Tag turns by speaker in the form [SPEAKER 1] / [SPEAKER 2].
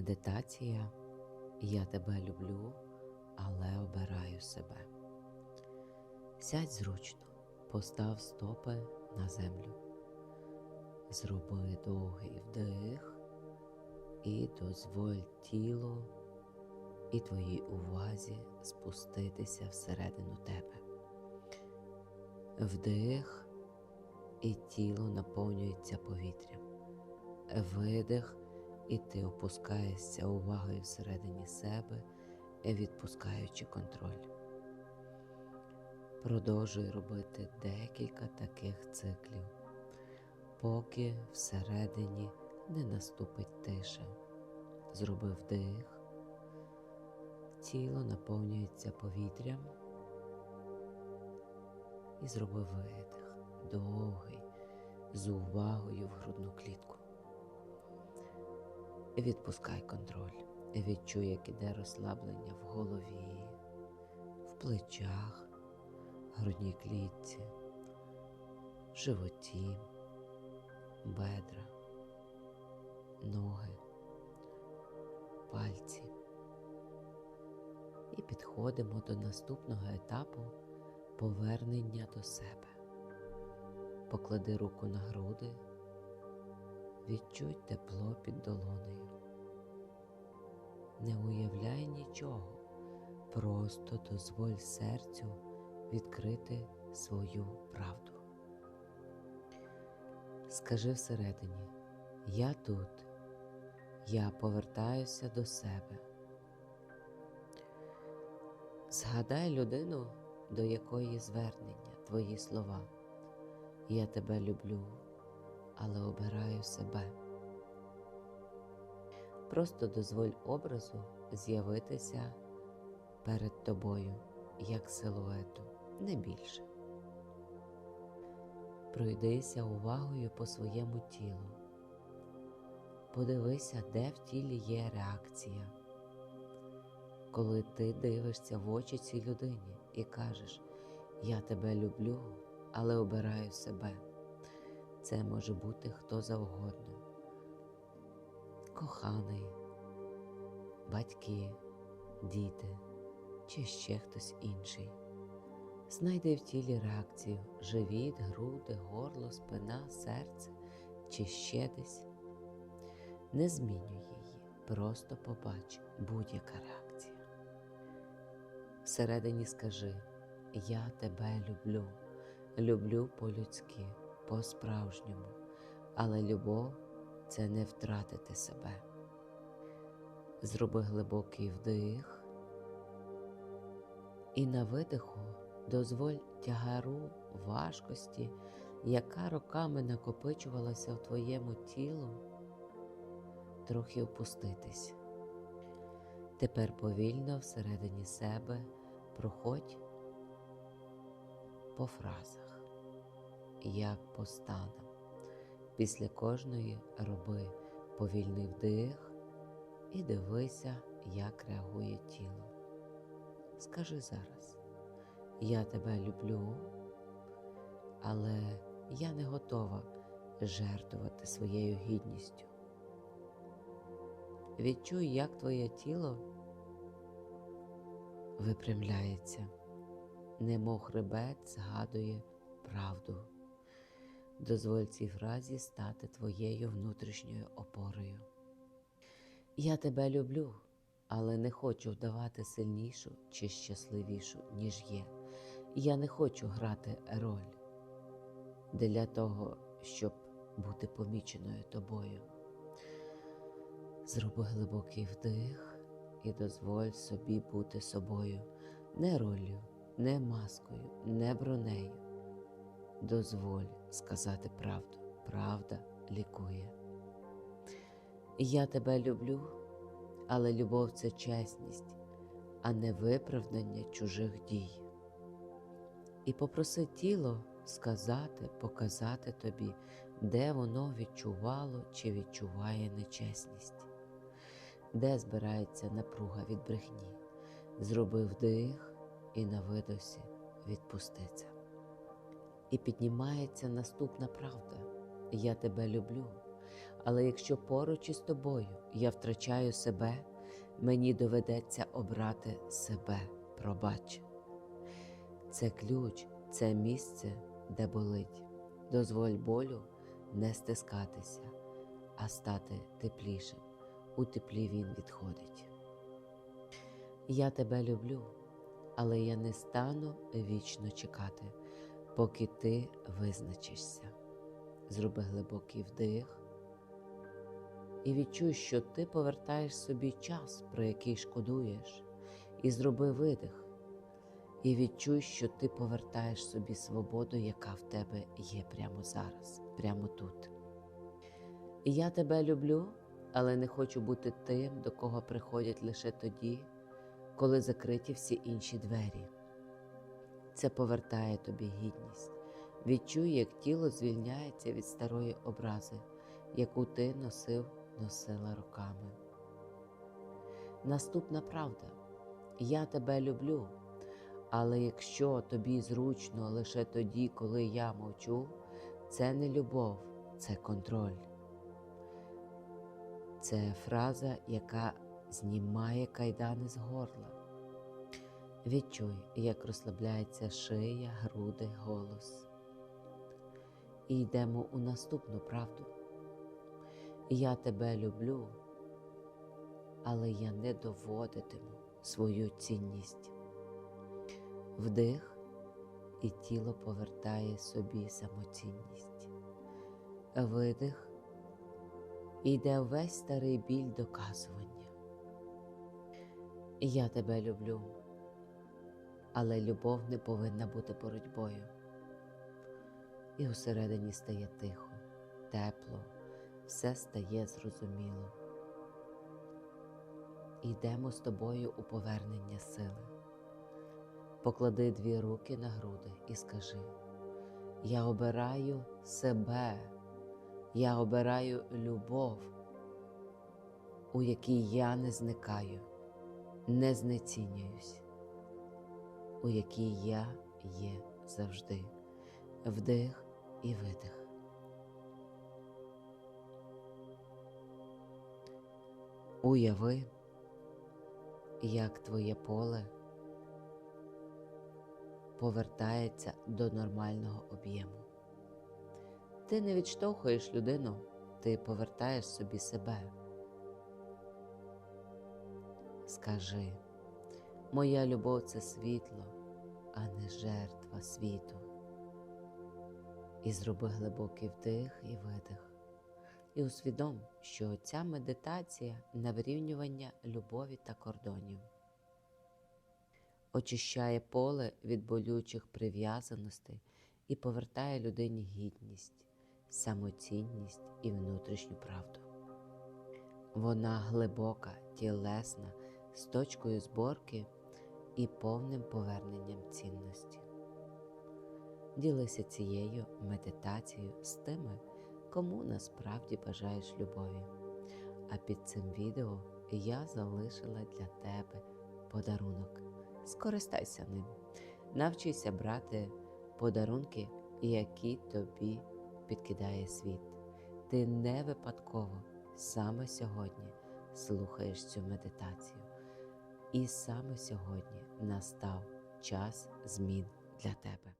[SPEAKER 1] Медитація Я тебе люблю, але обираю себе. Сядь зручно, постав стопи на землю. Зроби довгий вдих і дозволь тілу і твоїй увазі спуститися всередину тебе. Вдих і тіло наповнюється повітрям. Видих, і ти опускаєшся увагою всередині себе, відпускаючи контроль. Продовжуй робити декілька таких циклів, поки всередині не наступить тиша. Зроби вдих, тіло наповнюється повітрям і зроби видих, довгий, з увагою в грудну клітку. Відпускай контроль. Відчуй, як іде розслаблення в голові, в плечах, грудній клітці, животі, бедра, ноги, пальці. І підходимо до наступного етапу повернення до себе. Поклади руку на груди. Відчуй тепло під долонею. Не уявляй нічого, просто дозволь серцю відкрити свою правду. Скажи всередині, я тут, я повертаюся до себе. Згадай людину, до якої звернення твої слова. Я тебе люблю але обираю себе. Просто дозволь образу з'явитися перед тобою як силуету, не більше. Пройдися увагою по своєму тілу. Подивися, де в тілі є реакція. Коли ти дивишся в очі цій людині і кажеш, я тебе люблю, але обираю себе. Це може бути хто завгодно, коханий, батьки, діти чи ще хтось інший. Знайди в тілі реакцію живіт, груди, горло, спина, серце чи ще десь. Не змінюй її, просто побач будь-яка реакція. Всередині скажи Я тебе люблю, люблю по-людськи по-справжньому, але любов це не втратити себе. Зроби глибокий вдих і на видиху дозволь тягару важкості, яка роками накопичувалася в твоєму тілу, трохи опуститись. Тепер повільно всередині себе проходь по фразах як по. Після кожної роби повільний вдих і дивися, як реагує тіло. Скажи зараз, я тебе люблю, але я не готова жертвувати своєю гідністю. Відчуй, як твоє тіло випрямляється, немов хребет згадує правду. Дозволь цій фразі стати твоєю внутрішньою опорою. Я тебе люблю, але не хочу вдавати сильнішу чи щасливішу, ніж є. Я не хочу грати роль для того, щоб бути поміченою тобою. Зроби глибокий вдих і дозволь собі бути собою, не ролью, не маскою, не бронею дозволь сказати правду. Правда лікує. Я тебе люблю, але любов це чесність, а не виправдання чужих дій. І попроси тіло сказати, показати тобі, де воно відчувало чи відчуває нечесність, де збирається напруга від брехні. Зроби вдих і на видосі відпусти це. І піднімається наступна правда. Я тебе люблю, Але якщо поруч із тобою я втрачаю себе, мені доведеться обрати себе, пробач. Це ключ, це місце, де болить. Дозволь болю не стискатися, а стати теплішим. У теплі він відходить. Я тебе люблю, але я не стану вічно чекати, поки ти визначишся. Зроби глибокий вдих і відчуй, що ти повертаєш собі час, про який шкодуєш, і зроби видих. І відчуй, що ти повертаєш собі свободу, яка в тебе є прямо зараз, прямо тут. І я тебе люблю, але не хочу бути тим, до кого приходять лише тоді, коли закриті всі інші двері. Це повертає тобі гідність. Відчуй, як тіло звільняється від старої образи, яку ти носив, носила роками. Наступна правда. Я тебе люблю, але якщо тобі зручно лише тоді, коли я мовчу, це не любов, це контроль. Це фраза, яка знімає кайдани з горла. Відчуй, як розслабляється шия, груди, голос. І йдемо у наступну правду. Я тебе люблю, але я не доводитиму свою цінність. Вдих, і тіло повертає собі самоцінність. Видих, і йде весь старий біль доказування. Я тебе люблю, але любов не повинна бути боротьбою. І усередині стає тихо, тепло, все стає зрозуміло. Йдемо з тобою у повернення сили. Поклади дві руки на груди і скажи: Я обираю себе, я обираю любов, у якій я не зникаю, не знецінююсь, у якій я є завжди. Вдих і видих. Уяви, як твоє поле повертається до нормального об'єму. Ти не відштовхуєш людину, ти повертаєш собі себе. Скажи, моя любов це світло, а не жертва світу. І зроби глибокий вдих і видих. І усвідом, що ця медитація на вирівнювання любові та кордонів очищає поле від болючих прив'язаностей і повертає людині гідність, самоцінність і внутрішню правду. Вона глибока, тілесна, з точкою зборки і повним поверненням цінності. Ділися цією медитацією з тими, кому насправді бажаєш любові. А під цим відео я залишила для тебе подарунок. Скористайся ним. Навчися брати подарунки, які тобі підкидає світ. Ти не випадково саме сьогодні слухаєш цю медитацію. І саме сьогодні настав час змін для тебе.